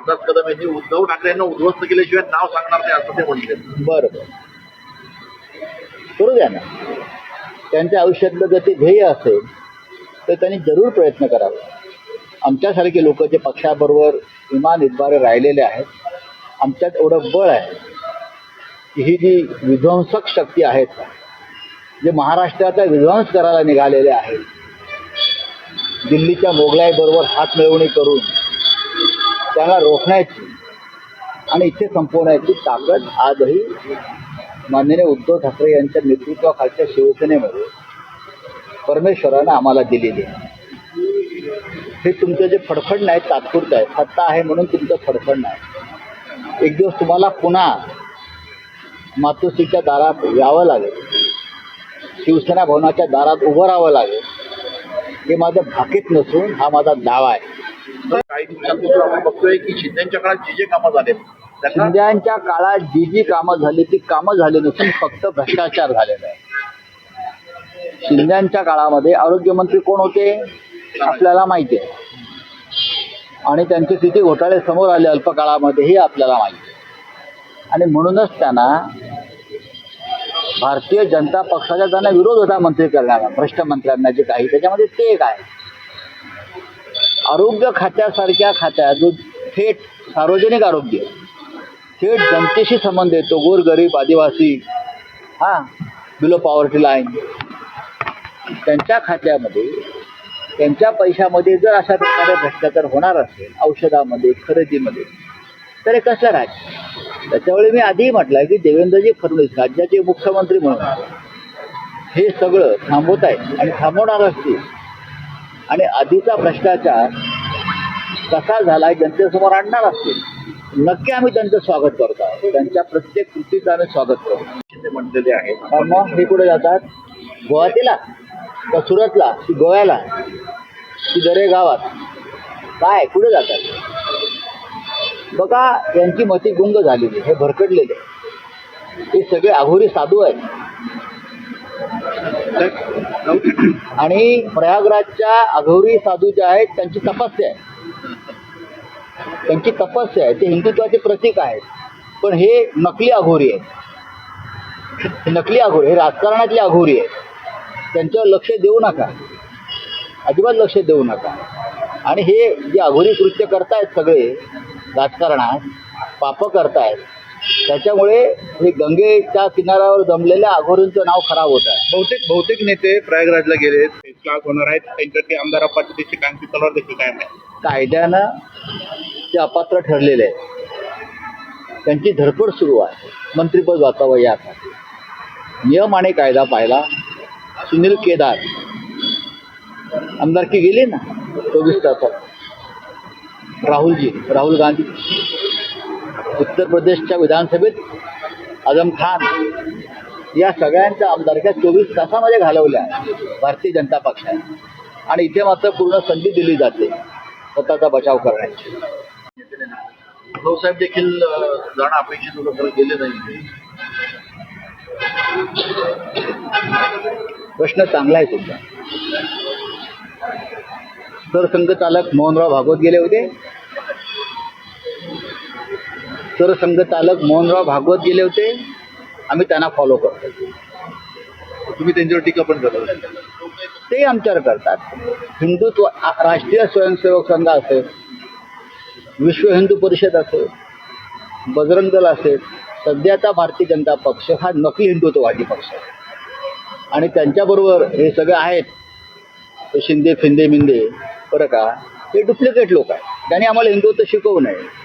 रामदास कदम यांनी उद्धव ठाकरे यांना उद्ध्वस्त केल्याशिवाय नाव सांगणार नाही असं ते म्हणले. बरं बरं. करू द्या ना. त्यांच्या आयुष्यातलं जर ते ध्येय असेल तर त्यांनी जरूर प्रयत्न करावा. आमच्यासारखे लोक जे पक्षाबरोबर इमान इतबारे राहिलेले आहेत आमच्यात एवढं बळ आहे की ही जी विध्वंसक शक्ती आहेत जे महाराष्ट्राचा विध्वंस करायला निघालेले आहेत दिल्लीच्या मोगलाईबरोबर हात मिळवणी करून त्यांना रोखण्याची आणि इथे संपवण्याची ताकद आजही माननीय उद्धव ठाकरे यांच्या नेतृत्वाखालच्या शिवसेनेमध्ये परमेश्वरानं आम्हाला दिलेली आहे. हे तुमचं जे फडफडणं आहे तात्पुरतं आहे सत्ता आहे म्हणून तुमचं फडफडणं आहे एक दिवस तुम्हाला पुन्हा मातोश्रीच्या दारात यावं लागेल. शिवसेना भवनाच्या दारात उभं राहावं लागेल. हे माझं भाकीत नसून हा माझा दावा आहे. काही दिवसांपासून आपण बघतोय की शिंदेच्या काळात जे जे कामं झाले शिंद्यांच्या काळात जी जी कामं झाली ती कामं झाली नसून फक्त भ्रष्टाचार झालेला आहे. शिंद्यांच्या काळामध्ये आरोग्यमंत्री कोण होते? आपल्याला माहिती आहे. आणि त्यांचे किती घोटाळे समोर आले अल्पकाळामध्येही आपल्याला माहिती आहे. आणि म्हणूनच त्यांना भारतीय जनता पक्षाचा त्यांना विरोध होता मंत्री करण्याला भ्रष्ट मंत्र्यांना जे काही त्याच्यामध्ये ते एक आहे. आरोग्य खात्यासारख्या खात्या जो थेट सार्वजनिक आरोग्य थेट जनतेशी संबंध येतो गोरगरीब आदिवासी हा बिलो पॉवर्टी लाईन त्यांच्या खात्यामध्ये त्यांच्या पैशामध्ये जर अशा प्रकारे भ्रष्टाचार होणार असेल औषधामध्ये खरेदीमध्ये तर हे कसं राज्य त्याच्यावेळी मी आधीही म्हटलं की देवेंद्रजी फडणवीस राज्याचे मुख्यमंत्री म्हणून हे सगळं थांबवत आहेत आणि थांबवणार असतील. आणि आधीचा भ्रष्टाचार कसा झालाय जनतेसमोर आणणार असतील. नक्की आम्ही त्यांचं स्वागत करतो. त्यांच्या प्रत्येक कृतीचं आम्ही स्वागत करतो. शिंदे म्हणलेले आहेत हा, मग हे कुठे जातात? गुवाहाटीला का सुरतला? की गोव्याला? की दरे गावात काय? कुठे जातात? बघा यांची मती गुंग झालेली हे भरकडलेले हे सगळे अघोरी साधू आहेत. आणि प्रयागराजच्या अघोरी साधू जे आहेत त्यांची तपस्या आहे. त्यांची तपस्या आहे. ते हिंदुत्वाचे प्रतीक आहेत. पण हे नकली अघोरी आहेत. हे नकली अघोरी हे राजकारणातली अघोरी आहेत. त्यांच्यावर लक्ष देऊ नका. अजिबात लक्ष देऊ नका. आणि हे जे अघोरी कृत्य करतायत सगळे राजकारणात पापं करतायत त्याच्यामुळे हे गंगेच्या किनाऱ्यावर जमलेल्या अघोरींचं नाव खराब होत आहे. बहुतेक बहुतेक नेते प्रयागराजला गेले होणार आहेत. त्यांच्यासाठी आमदार अपात्रतेची कांती तलवार देखील कायम आहे. कायद्यानं ते अपात्र ठरलेले आहेत. त्यांची धडपड सुरू आहे. मंत्रिपद वाचावं यासाठी. नियम आणि कायदा पाहिला. सुनील केदार आमदारकी गेली ना? चोवीस तासात. राहुलजी राहुल गांधी. उत्तर प्रदेशच्या विधानसभेत आझम खान या सगळ्यांच्या आमदारक्या चोवीस तासामध्ये घालवल्या भारतीय जनता पक्षाने. आणि इथे मात्र पूर्ण संधी दिली जाते स्वतःचा बचाव करण्याची. उद्धव साहेब देखील जाणं अपेक्षित होतं गेले नाही. प्रश्न चांगला आहे तुमचा. सरसंघचालक मोहनराव भागवत गेले होते. सरसंघचालक मोहनराव भागवत गेले होते. आम्ही त्यांना फॉलो करतो. तुम्ही त्यांच्यावर टीका पण करत. ते आमच्यावर करतात. हिंदुत्व राष्ट्रीय स्वयंसेवक संघ असेल विश्व हिंदू परिषद असेल बजरंग दल असेल सध्याचा भारतीय जनता पक्ष हा नकली हिंदुत्ववादी पक्ष आहे. आणि त्यांच्याबरोबर हे सगळे आहेत. ते शिंदे फिंदे मिंदे बरं का? हे डुप्लिकेट लोक आहेत. त्यांनी आम्हाला हिंदुत्व शिकवू नये.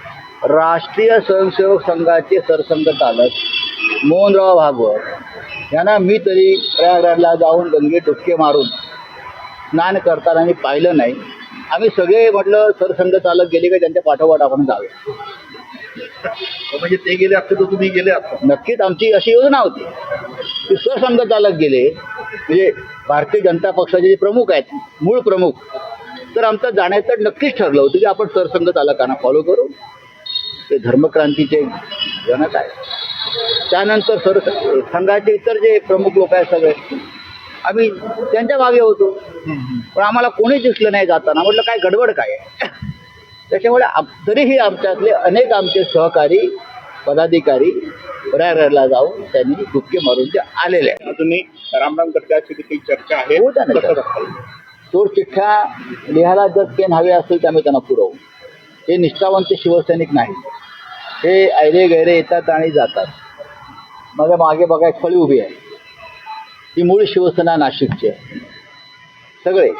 राष्ट्रीय स्वयंसेवक संघाचे सरसंघ चालक मोहनराव भागवत. यांना मी तरी प्रयागराजला जाऊन गंगे डुबके मारून स्नान करताना मी पाहिलं नाही. आम्ही सगळे म्हटलं सरसंघ चालक गेले का त्यांच्या पाठोपाठ आपण जाऊया म्हणजे ते गेले असते तर तुम्ही गेले असता. नक्कीच आमची अशी योजना होती. की सरसंघ चालक गेले म्हणजे भारतीय जनता पक्षाचे जे प्रमुख आहेत मूळ प्रमुख तर आमचं जाण्याचं नक्कीच ठरलं होतं की आपण सरसंघ चालकांना फॉलो करू. ते धर्मक्रांतीचे जनक आहे त्यानंतर सर संघाचे इतर जे प्रमुख लोक आहेत सगळे आम्ही त्यांच्या मागे होतो. पण आम्हाला कोणीच दिसलं नाही जाताना. म्हटलं काय गडबड काय आहे? त्याच्यामुळे तरीही आमच्यातले अनेक आमचे सहकारी पदाधिकारी प्रयागराजला जाऊन त्यांनी डुबके मारून ते आलेले आहेत. अजूनही रामराम अशी देखील चर्चा आहे. होऊ द्या ना कसं त्याला. बघताय? चोर चिठ्ठ्या लिहायला जर पेन हवे असेल तर आम्ही त्यांना पुरवू. हे निष्ठावंत शिवसैनिक नाही. हे ऐरे गैरे येतात आणि जातात. माझ्या मागे बघा एक फळी उभी आहे. ही मूळ शिवसेना नाशिकची आहे. सगळे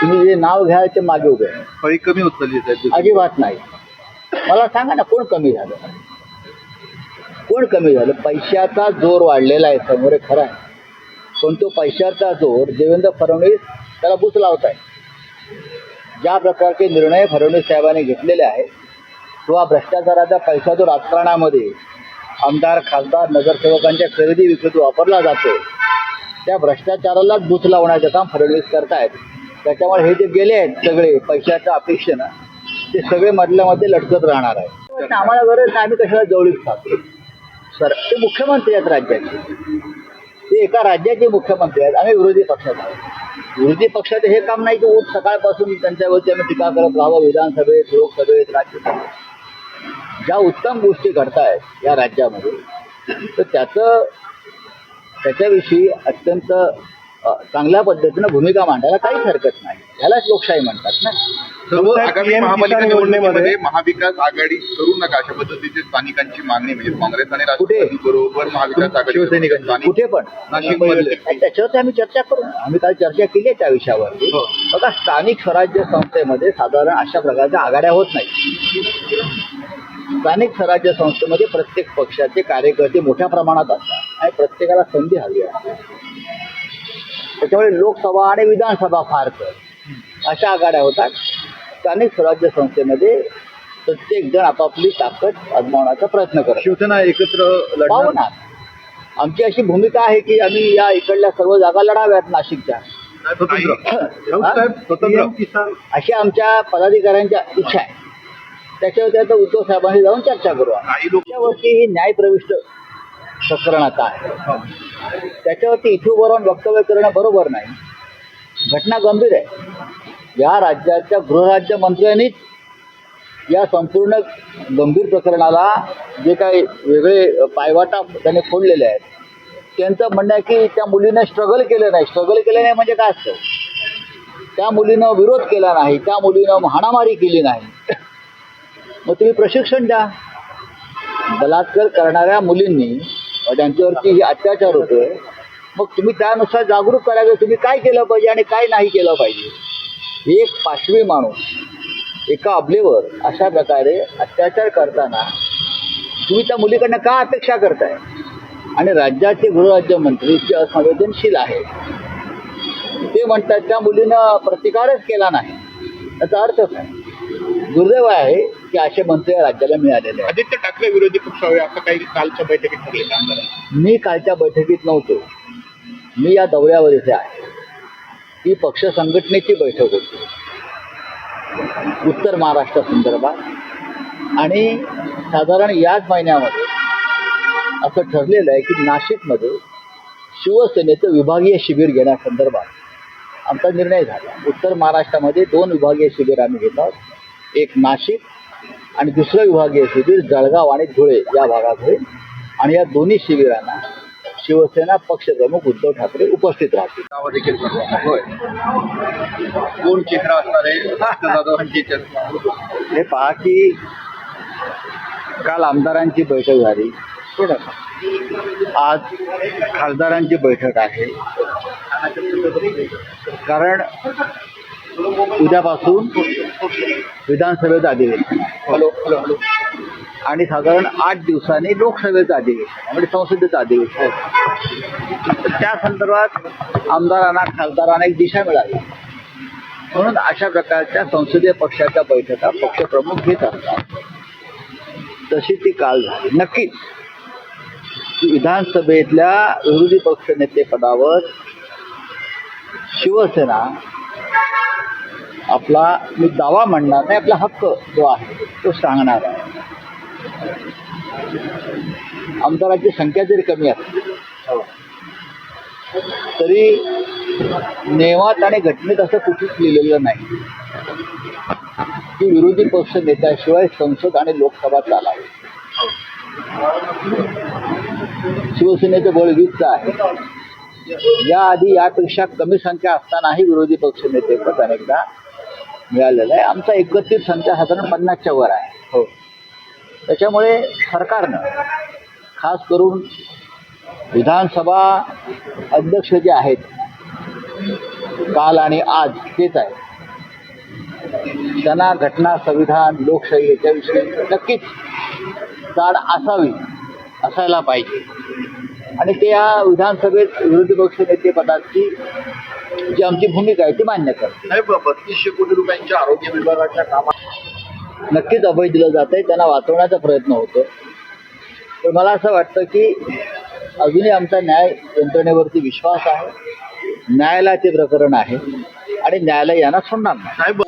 तुम्ही जे नाव घ्याल ते मागे उभे आहे. फळी कमी उचलली अजिबात नाही. मला सांगा ना कोण कमी झालं? कोण कमी झालं? पैशाचा जोर वाढलेला आहे समोर खरं आहे. पण तो पैशाचा जोर देवेंद्र फडणवीस त्याला बुच लावत आहे ज्या प्रकारचे निर्णय फडणवीस साहेबांनी घेतलेले आहेत किंवा भ्रष्टाचाराचा पैसा जो राजकारणामध्ये आमदार खासदार नगरसेवकांच्या खरेदी विक्रीत वापरला जातो त्या भ्रष्टाचारालाच बुच लावण्याचं काम फडणवीस करतायत. त्याच्यामुळे हे जे गेले आहेत सगळे पैशाच्या अपेक्षेनं ते सगळे मधल्यामध्ये लटकत राहणार आहे आम्हाला गरज आम्ही कशाला जवळीक खातो? सर ते मुख्यमंत्री आहेत राज्याचे. ते एका राज्याचे मुख्यमंत्री आहेत. आम्ही विरोधी पक्षात आहोत. विरोधी पक्षाचे हे काम नाही की उठ सकाळपासून त्यांच्यावरती आम्ही टीका करत राहावं. विधानसभेत लोकसभेत राज्यसभेत. ज्या उत्तम गोष्टी घडतायत या राज्यामध्ये तर त्याचं त्याच्याविषयी अत्यंत चांगल्या पद्धतीनं भूमिका मांडायला काहीच हरकत नाही. यालाच लोकशाही म्हणतात ना. सर्व आगामी महापालिका निवडणुकीमध्ये महाविकास आघाडी करू नका अशा पद्धतीची स्थानिकांची मागणी म्हणजे काँग्रेस आणि? राष्ट्रवादी बरोबर महाविकास आघाडी कुठे पण? त्याच्यावरती आम्ही चर्चा करू. आम्ही काल चर्चा केली आहे त्या विषयावरती हो. बघा स्थानिक स्वराज्य संस्थेमध्ये साधारण अशा प्रकारच्या आघाड्या होत नाही स्थानिक स्वराज्य संस्थेमध्ये प्रत्येक पक्षाचे कार्यकर्ते मोठ्या प्रमाणात असतात आणि प्रत्येकाला संधी हवी आहे त्याच्यामुळे लोकसभा आणि विधानसभा फार तर अशा आघाड्या होतात. स्थानिक स्वराज्य संस्थेमध्ये प्रत्येक जण आपापली ताकद आजमावण्याचा प्रयत्न करतो शिवसेना एकत्र ना आमची अशी भूमिका आहे की आम्ही या इकडल्या सर्व जागा लढाव्यात नाशिकच्या. अशी आमच्या पदाधिकाऱ्यांच्या इच्छा आहे. त्याच्यावरती आता उद्धव साहेबांनी जाऊन चर्चा करू त्याच्यावरती ही न्यायप्रविष्ट प्रकरण आता आहे त्याच्यावरती इथूवरून वक्तव्य करणं बरोबर नाही. घटना गंभीर आहे. या राज्याच्या गृहराज्य मंत्र्यांनीच या संपूर्ण गंभीर प्रकरणाला जे काही वेगळे पायवाटा त्याने फोडलेले आहेत. त्यांचं म्हणणं आहे की त्या मुलीनं स्ट्रगल केलं नाही. स्ट्रगल केलं नाही म्हणजे काय असतं? त्या मुलीनं विरोध केला नाही. त्या मुलीनं हाणामारी केली नाही. मग तुम्ही प्रशिक्षण द्या. बलात्कार करणाऱ्या मुलींनी त्यांच्यावरती ही अत्याचार होतोय. मग तुम्ही त्यानुसार जागरूक करावे तुम्ही काय केलं पाहिजे आणि काय नाही केलं पाहिजे? एक पाशवी माणूस एका अबलेवर अशा प्रकारे अत्याचार करताना तुम्ही त्या मुलीकडनं का अपेक्षा करताय? आणि राज्याचे गृहराज्यमंत्री जे असंवेदनशील आहे ते म्हणतात त्या मुलीनं प्रतिकारच केला नाही. याचा अर्थ काय? दुर्दैव आहे की असे मंत्री या राज्याला मिळालेले आदित्य ठाकरे विरोधी पक्ष हवे असं काही कालच्या बैठकीत आमदार मी कालच्या बैठकीत नव्हतो. मी या दौऱ्यावर इथे आहे. ही पक्ष संघटनेची बैठक होती. उत्तर महाराष्ट्रासंदर्भात आणि साधारण याच महिन्यामध्ये असं ठरलेलं आहे की नाशिकमध्ये शिवसेनेचं विभागीय शिबिर घेण्यासंदर्भात आमचा निर्णय झाला. उत्तर महाराष्ट्रामध्ये दोन विभागीय शिबिर आम्ही घेत आहोत. एक नाशिक आणि दुसरं विभागीय शिबिर जळगाव आणि धुळे या भागात होईल आणि या दोन्ही शिबिरांना शिवसेना पक्षप्रमुख उद्धव ठाकरे उपस्थित राहतील. देखील. होय. कोण चेहरा असणार आहे? हे पहा की काल आमदारांची बैठक झाली. आज खासदारांची बैठक आहे. कारण उद्यापासून विधानसभेचं अधिवेशन. Hello hello hello. आणि साधारण आठ दिवसांनी लोकसभेचं अधिवेशन म्हणजे संसदेचं अधिवेशन तर त्या संदर्भात आमदारांना खासदारांना एक दिशा मिळाली. म्हणून अशा प्रकारच्या संसदीय पक्षाच्या बैठका पक्षप्रमुख घेत असतात तशी ती काल झाली. नक्कीच विधानसभेतल्या विरोधी पक्षनेते पदावर शिवसेना आपला मी दावा म्हणणार नाही आपला हक्क जो आहे तो सांगणार आहे. आमदारांची संख्या जरी कमी असली तरी नियमात आणि घटनेत असं कुठेच लिहिलेलं नाही. की विरोधी पक्ष नेत्याशिवाय संसद आणि लोकसभा चालावी. शिवसेनेचं बळ वीसचं आहे. याआधी यापेक्षा कमी संख्या असतानाही विरोधी पक्ष नेतेपद अनेकदा मिळालेलं आहे. आमचा एकत्रित संख्या साधारण पन्नासच्या वर आहे. हो त्याच्यामुळे सरकारनं खास करून विधानसभा अध्यक्ष जे आहेत काल आणि आज तेच आहे त्यांना घटना संविधान लोकशाही याच्याविषयी नक्कीच जाण असावी असायला पाहिजे. आणि ते या विधानसभेत विरोधी पक्ष नेतेपदाची जी आमची भूमिका आहे ती मान्य करते बत्तीसशे कोटी रुपयांच्या आरोग्य विभागाच्या कामात नक्कीच अभय दिलं जात आहे त्यांना वाचवण्याचा प्रयत्न होतो. पण मला असं वाटतं की अजूनही आमचा न्याय यंत्रणेवरती विश्वास आहे न्यायालयाचे प्रकरण आहे आणि न्यायालय यांना सोडणार नाही. साहेब